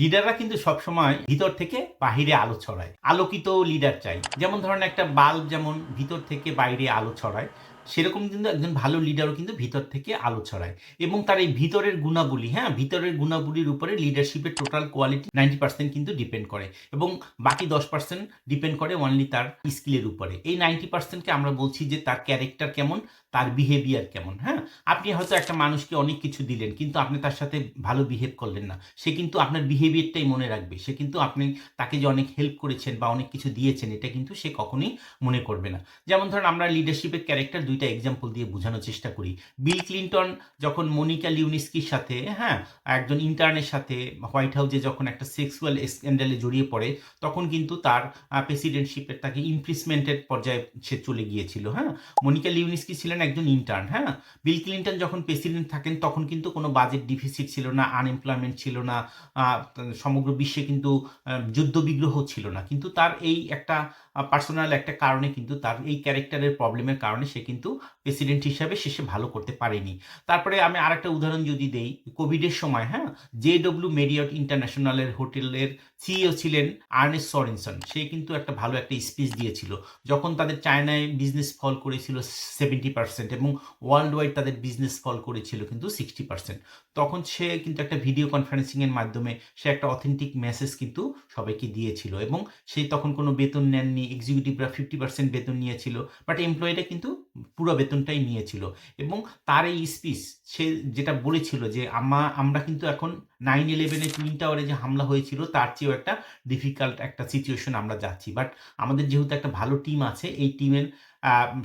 লিডাররা কিন্তু সবসময় ভিতর থেকে বাহিরে আলো ছড়ায়। আলোকিত লিডার চাই। যেমন ধরেন একটা বাল্ব যেমন ভিতর থেকে বাইরে আলো ছড়ায় সেরকম কিন্তু একজন ভালো লিডারও কিন্তু ভিতর থেকে আলো ছড়ায়। এবং তার এই ভিতরের গুণাবলী হ্যাঁ ভিতরের গুণাবলীর উপরে লিডারশিপের টোটাল কোয়ালিটি নাইনটি পার্সেন্ট কিন্তু ডিপেন্ড করে। এবং বাকি দশ পার্সেন্ট ডিপেন্ড করে অনলি তার স্কিলের উপরে। এই নাইনটি পার্সেন্টকে আমরা বলছি যে তার ক্যারেক্টার কেমন, তার বিহেভিয়ার কেমন হ্যাঁ? আপনি হয়তো একটা মানুষকে অনেক কিছু দিলেন, কিন্তু আপনি তার সাথে ভালো বিহেভ করলেন না। সে কিন্তু আপনার বিহেভিয়ারটাই মনে রাখবে। সে কিন্তু আপনি তাকে যে অনেক হেল্প করেছেন বা অনেক কিছু দিয়েছেন, এটা কিন্তু সে কখনোই মনে করবে না। যেমন ধরুন, আমরা লিডারশিপের ক্যারেক্টার দুইটা এক্সাম্পল দিয়ে বোঝানোর চেষ্টা করি। বিল ক্লিন্টন যখন মনিকা লিউনিস্কির সাথে হ্যাঁ একজন ইন্টার্নের সাথে হোয়াইট হাউসে যখন একটা সেক্সুয়াল স্ক্যান্ডালে জড়িয়ে পড়ে, তখন কিন্তু তার প্রেসিডেন্টশিপের তাকে ইমপ্রিসমেন্টের পর্যায়ে সে চলে গিয়েছিল হ্যাঁ। মনিকা লিউনিস্কি ছিলেন একজন ইন্টার্ন হ্যাঁ। বিল ক্লিন্টন যখন প্রেসিডেন্ট থাকেন, তখন কিন্তু কোনো বাজেট ডিফিসিট ছিল না আনএমপ্লয়মেন্ট ছিল না সমগ্র বিশ্বে কিন্তু যুদ্ধবিগ্রহ ছিল না। কিন্তু তার এই একটা পার্সোনাল একটা কারণে কিন্তু তার এই ক্যারেক্টারের প্রবলেমের কারণে সে কিন্তু প্রেসিডেন্ট হিসাবে শেষে ভালো করতে পারেনি। তারপরে আমি আর একটা উদাহরণ যদি দেই কোভিডের সময় হ্যাঁ? জে ডব্লিউ মেরিয়ট ইন্টারন্যাশনালের হোটেলের সিইও ছিলেন আর্নেস সরেনসন। সে কিন্তু একটা ভালো একটা স্পিচ দিয়েছিল, যখন তাদের চায়নায় বিজনেস ফল করেছিল সেভেন্টি পার্সেন্ট এবং ওয়ার্ল্ড ওয়াইড তাদের বিজনেস ফল করেছিল কিন্তু সিক্সটি পার্সেন্ট তখন সে কিন্তু একটা ভিডিও কনফারেন্সিংয়ের মাধ্যমে সে একটা অথেন্টিক মেসেজ কিন্তু সবাইকে দিয়েছিল এবং সে তখন কোনো বেতন নেননি এক্সিকিউটিভরা ফিফটি পার্সেন্ট বেতন নিয়েছিল বাট এমপ্লয়িটা কিন্তু পুরো বেতনটাই নিয়েছিল। এবং তার এই স্পিচ সে যেটা বলেছিল যে আমা, আমরা কিন্তু এখন নাইন ইলেভেনে টুইন টাওয়ারে যে হামলা হয়েছিল, তার চেয়েও একটা ডিফিকাল্ট একটা সিচুয়েশন আমরা যাচ্ছি। বাট আমাদের যেহেতু একটা ভালো টিম আছে, এই টিমের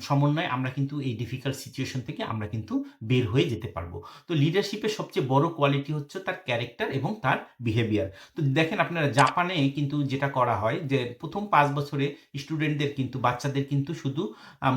সমন্বয়ে আমরা কিন্তু এই ডিফিকাল্ট সিচুয়েশন থেকে আমরা কিন্তু বের হয়ে যেতে পারব। তো লিডারশিপের সবচেয়ে বড় কোয়ালিটি হচ্ছে তার ক্যারেক্টার এবং তার বিহেভিয়ার তো দেখেন আপনারা, জাপানে কিন্তু যেটা করা হয় যে, প্রথম পাঁচ বছরে স্টুডেন্টদের কিন্তু, বাচ্চাদের কিন্তু শুধু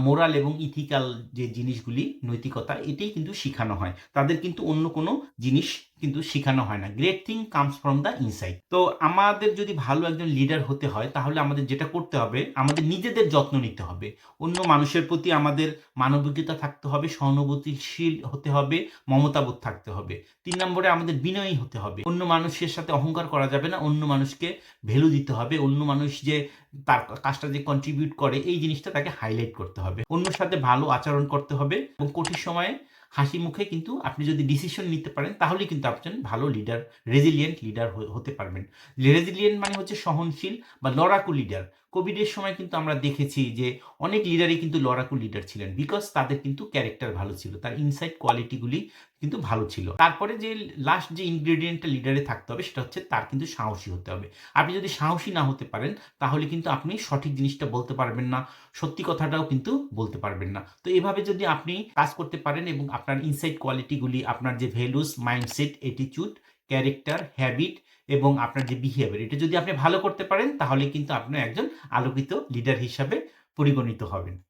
মোরাল এবং ইথিক্যাল যে জিনিসগুলি, নৈতিকতা, এটাই কিন্তু শেখানো হয়। তাদের কিন্তু অন্য কোনো জিনিস কিন্তু শেখানো হয় না। Great thing comes from the inside তো আমাদের যদি ভালো একজন লিডার হতে হয়, তাহলে আমাদের যেটা করতে হবে, আমাদের নিজেদের যত্ন নিতে হবে। অন্য মানুষের প্রতি আমাদের মানবিকতা থাকতে হবে, সহানুভূতিশীল হতে হবে, মমতাবোধ থাকতে হবে। তিন নম্বরে আমাদের বিনয়ী হতে হবে। অন্য মানুষের সাথে অহংকার করা যাবে না, অন্য মানুষকে ভ্যালু দিতে হবে, অন্য মানুষ যে তার কাজটা যে কন্ট্রিবিউট করে, এই জিনিসটা তাকে হাইলাইট করতে হবে। অন্যর সাথে ভালো আচরণ করতে হবে এবং কঠিন সময়ে হাসি মুখে কিন্তু আপনি যদি ডিসিশন নিতে পারেন তাহলে কিন্তু আপনি ভালো লিডার রেজিলিয়েন্ট লিডার হতে পারবেন। রেজিলিয়েন্ট মানে হচ্ছে সহনশীল বা লড়াকু লিডার কোভিডের সময় কিন্তু আমরা দেখেছি যে অনেক লিডারই কিন্তু লড়াকু লিডার ছিলেন বিকজ তাদের কিন্তু ক্যারেক্টার ভালো ছিল, তার ইনসাইড কোয়ালিটিগুলি কিন্তু ভালো ছিল। তারপরে যে লাস্ট যে ইনগ্রেডিয়েন্টটা লিডারে থাকতে হবে সেটা হচ্ছে তার কিন্তু সাহসী হতে হবে। আপনি যদি সাহসী না হতে পারেন, তাহলে কিন্তু আপনি সঠিক জিনিসটা বলতে পারবেন না, সত্যি কথাটাও কিন্তু বলতে পারবেন না। তো এভাবে যদি আপনি কাজ করতে পারেন এবং আপনার ইনসাইড কোয়ালিটিগুলি আপনার যে values mindset attitude character habit এবং আপনার যে বিহেভিয়ার এটা যদি আপনি ভালো করতে পারেন, তাহলে কিন্তু আপনি একজন আলোকিত লিডার হিসাবে পরিগণিত হবেন।